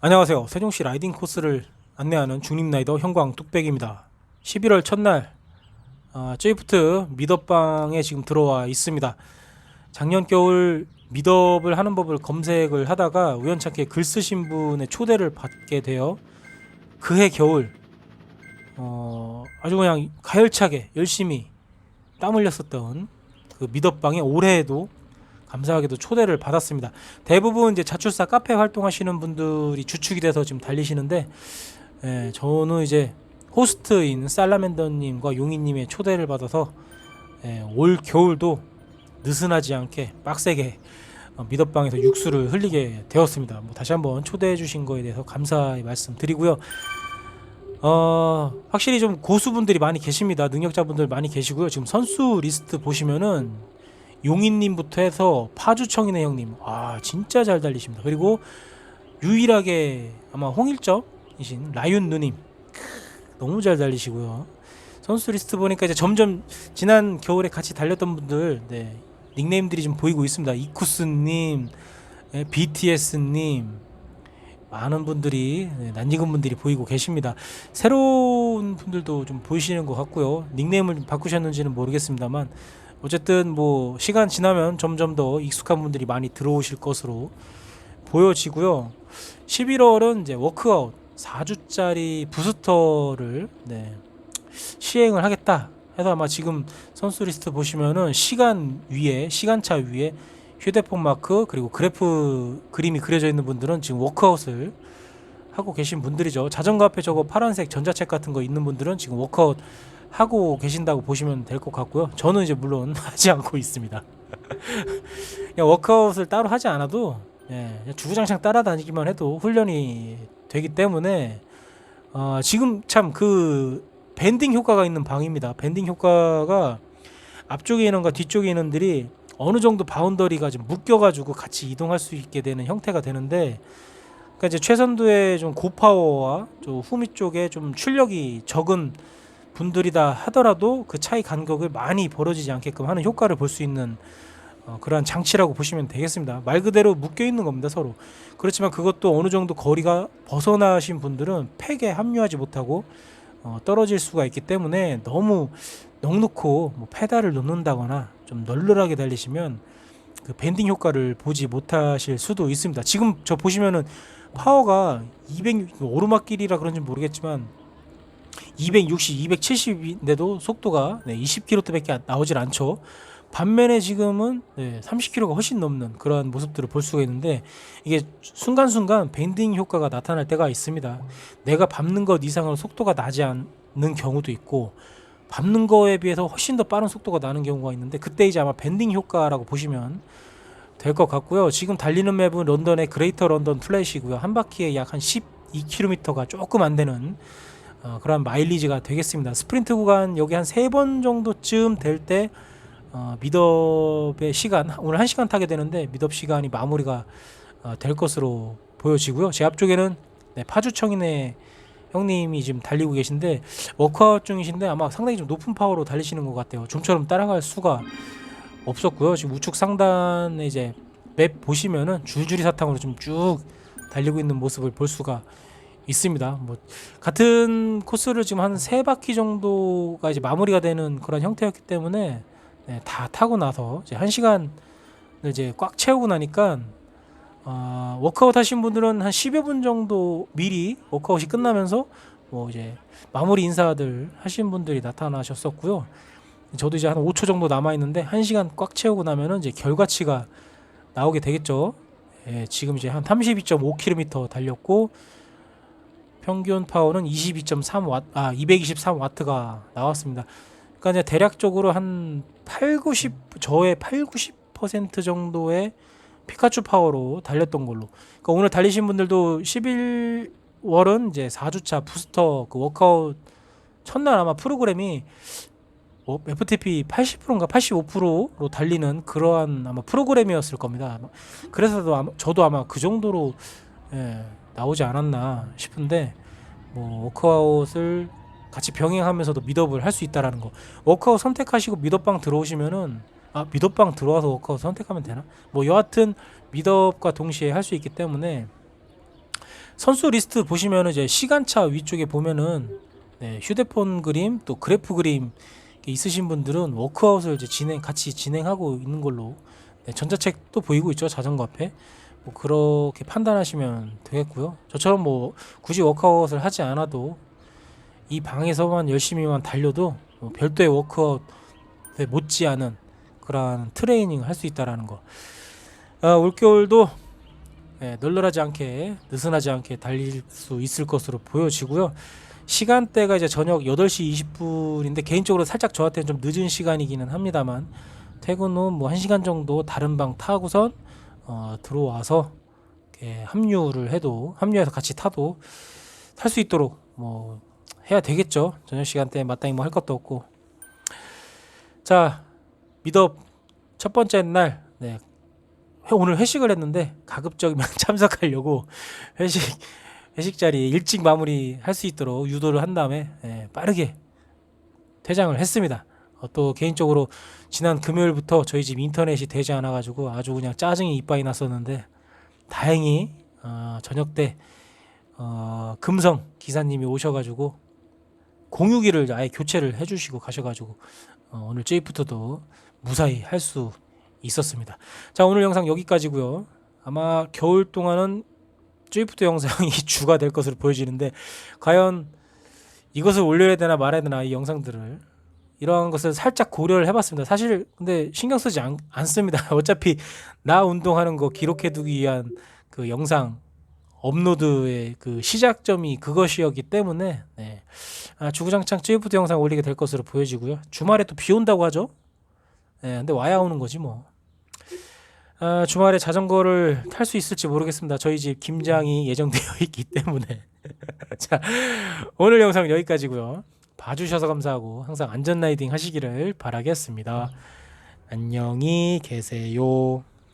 안녕하세요. 세종시 라이딩 코스를 안내하는 중립 라이더 형광 뚝배기입니다. 11월 첫날 어, 제이프트 미더방에 지금 들어와 있습니다. 작년 겨울 미더를 하는 법을 검색을 하다가 우연찮게 글 쓰신 분의 초대를 받게 되어 그해 겨울 어, 아주 그냥 가열차게 열심히 땀 흘렸었던 그 미더방에 올해에도 감사하게도 초대를 받았습니다. 대부분 이제 자출사 카페 활동하시는 분들이 주축이 돼서 지금 달리시는데 예, 저는 이제 호스트인 살라맨더님과 용희님의 초대를 받아서 예, 올 겨울도 느슨하지 않게 빡세게 어, 미더방에서 육수를 흘리게 되었습니다. 뭐 다시 한번 초대해 주신 거에 대해서 감사의 말씀 드리고요. 어, 확실히 좀 고수분들이 많이 계십니다. 능력자분들 많이 계시고요. 지금 선수 리스트 보시면은 용인님부터 해서 파주청이네 형님. 아 진짜 잘 달리십니다. 그리고 유일하게 아마 홍일점이신 라윤 누님 크, 너무 잘 달리시고요. 선수 리스트 보니까 이제 점점 지난 겨울에 같이 달렸던 분들 네, 닉네임들이 좀 보이고 있습니다. 이쿠스님, 예, BTS님 많은 분들이 네, 낯익은 분들이 보이고 계십니다. 새로운 분들도 좀 보이시는 것 같고요. 닉네임을 좀 바꾸셨는지는 모르겠습니다만 어쨌든 뭐 시간 지나면 점점 더 익숙한 분들이 많이 들어오실 것으로 보여지고요. 11월은 이제 워크아웃 4주짜리 부스터를 네, 시행을 하겠다 해서 아마 지금 선수 리스트 보시면은 시간 위에 시간차 위에 휴대폰 마크 그리고 그래프 그림이 그려져 있는 분들은 지금 워크아웃을 하고 계신 분들이죠. 자전거 앞에 저거 파란색 전자책 같은 거 있는 분들은 지금 워크아웃 하고 계신다고 보시면 될 것 같고요. 저는 이제 물론 하지 않고 있습니다. 그냥 워크아웃을 따로 하지 않아도 예, 주구장창 따라다니기만 해도 훈련이 되기 때문에 어, 지금 참 그 밴딩 효과가 있는 방입니다. 밴딩 효과가 앞쪽에 있는과 뒤쪽에 있는들이 어느 정도 바운더리가 좀 묶여가지고 같이 이동할 수 있게 되는 형태가 되는데 그러니까 이제 최선두의 좀 고파워와 좀 후미 쪽에 좀 출력이 적은 분들이다 하더라도 그 차이 간격을 많이 벌어지지 않게끔 하는 효과를 볼 수 있는 어, 그러한 장치라고 보시면 되겠습니다. 말 그대로 묶여 있는 겁니다 서로. 그렇지만 그것도 어느 정도 거리가 벗어나신 분들은 팩에 합류하지 못하고 어, 떨어질 수가 있기 때문에 너무 넉넉고 뭐 페달을 놓는다거나 좀 널널하게 달리시면 그 밴딩 효과를 보지 못하실 수도 있습니다. 지금 저 보시면은 파워가 200 오르막길이라 그런지 모르겠지만 260, 270인데도 속도가 네, 20km밖에 나오질 않죠. 반면에 지금은 네, 30km가 훨씬 넘는 그러한 모습들을 볼 수가 있는데 이게 순간순간 밴딩 효과가 나타날 때가 있습니다. 내가 밟는 것 이상으로 속도가 나지 않는 경우도 있고 밟는 거에 비해서 훨씬 더 빠른 속도가 나는 경우가 있는데 그때 이제 아마 밴딩 효과라고 보시면 될 것 같고요. 지금 달리는 맵은 런던의 그레이터 런던 플랫이고요. 한 바퀴에 약 한 12km가 조금 안 되는 어, 그런 마일리지가 되겠습니다. 스프린트 구간 여기 한 세 번 정도쯤 될때 어, 미덥의 시간 오늘 한 시간 타게 되는데 미덥 시간이 마무리가 어, 될 것으로 보여지고요. 제 앞쪽에는 네, 파주청인의 형님이 지금 달리고 계신데 워크아웃 중이신데 아마 상당히 좀 높은 파워로 달리시는 것 같아요. 좀처럼 따라갈 수가 없었고요. 지금 우측 상단에 이제 맵 보시면은 줄줄이 사탕으로 좀 쭉 달리고 있는 모습을 볼 수가 있습니다. 뭐 같은 코스를 지금 한 세 바퀴 정도가 이제 마무리가 되는 그런 형태였기 때문에 네, 다 타고 나서 이제 한 시간을 이제 꽉 채우고 나니까 어, 워크아웃 하신 분들은 한 10여 분 정도 미리 워크아웃이 끝나면서 뭐 이제 마무리 인사들 하신 분들이 나타나셨었고요. 저도 이제 한 5초 정도 남아 있는데 1시간 꽉 채우고 나면은 이제 결과치가 나오게 되겠죠. 예, 지금 이제 한 32.5km 달렸고 평균 파워는 22.3와 아 223와트가 나왔습니다. 그러니까 이제 대략적으로 한 8, 90 저의 8, 90% 정도의 피카츄 파워로 달렸던 걸로. 그러니까 오늘 달리신 분들도 11월은 이제 4주차 부스터 그 워크아웃 첫날 아마 프로그램이 어, FTP 80%인가 85%로 달리는 그러한 아마 프로그램이었을 겁니다. 그래서도 아마, 저도 아마 그 정도로 예, 나오지 않았나 싶은데 뭐 워크아웃을 같이 병행하면서도 미덥을 할 수 있다라는 거. 워크아웃 선택하시고 미덥방 들어오시면은 아 미덥방 들어와서 워크아웃 선택하면 되나? 뭐 여하튼 미덥과 동시에 할 수 있기 때문에 선수 리스트 보시면은 이제 시간차 위쪽에 보면은 네, 휴대폰 그림 또 그래프 그림 있으신 분들은 워크아웃을 이제 진행 같이 진행하고 있는 걸로 네, 전자책도 보이고 있죠 자전거 앞에 뭐 그렇게 판단하시면 되겠고요. 저처럼 뭐 굳이 워크아웃을 하지 않아도 이 방에서만 열심히만 달려도 뭐 별도의 워크아웃에 못지않은 그러한 트레이닝을 할 수 있다라는 거. 아, 올겨울도 예, 널널하지 않게 느슨하지 않게 달릴 수 있을 것으로 보여지고요. 시간대가 이제 저녁 8시 20분인데 개인적으로 살짝 저한테는 좀 늦은 시간이기는 합니다만 퇴근 후 뭐 1시간 정도 다른 방 타고선 어, 들어와서 합류를 해도 합류해서 같이 타도 탈 수 있도록 뭐 해야 되겠죠. 저녁 시간대에 마땅히 뭐 할 것도 없고. 자, 미덥 첫 번째 날 네. 회- 오늘 회식을 했는데 가급적이면 참석하려고 회식 회식 자리 일찍 마무리 할 수 있도록 유도를 한 다음에 예, 빠르게 퇴장을 했습니다. 어, 또 개인적으로 지난 금요일부터 저희 집 인터넷이 되지 않아 가지고 아주 그냥 짜증이 이빠이 났었는데 다행히 어, 저녁 때 어, 금성 기사님이 오셔가지고 공유기를 아예 교체를 해주시고 가셔가지고 어, 오늘 제이프트도 무사히 할 수 있었습니다. 자 오늘 영상 여기까지고요. 아마 겨울 동안은 제이프트 영상이 주가 될 것으로 보여지는데 과연 이것을 올려야 되나 말아야 되나 이 영상들을 이러한 것을 살짝 고려를 해봤습니다. 사실 근데 신경 쓰지 않, 않습니다. 어차피 나 운동하는 거 기록해두기 위한 그 영상 업로드의 그 시작점이 그것이었기 때문에 네. 아, 주구장창 제이프트 영상 올리게 될 것으로 보여지고요. 주말에 또 비 온다고 하죠. 네, 근데 와야 오는 거지 뭐. 아, 주말에 자전거를 탈 수 있을지 모르겠습니다. 저희 집 김장이 예정되어 있기 때문에. 자, 오늘 영상 여기까지고요. 봐주셔서 감사하고 항상 안전 라이딩 하시기를 바라겠습니다. 안녕히 계세요.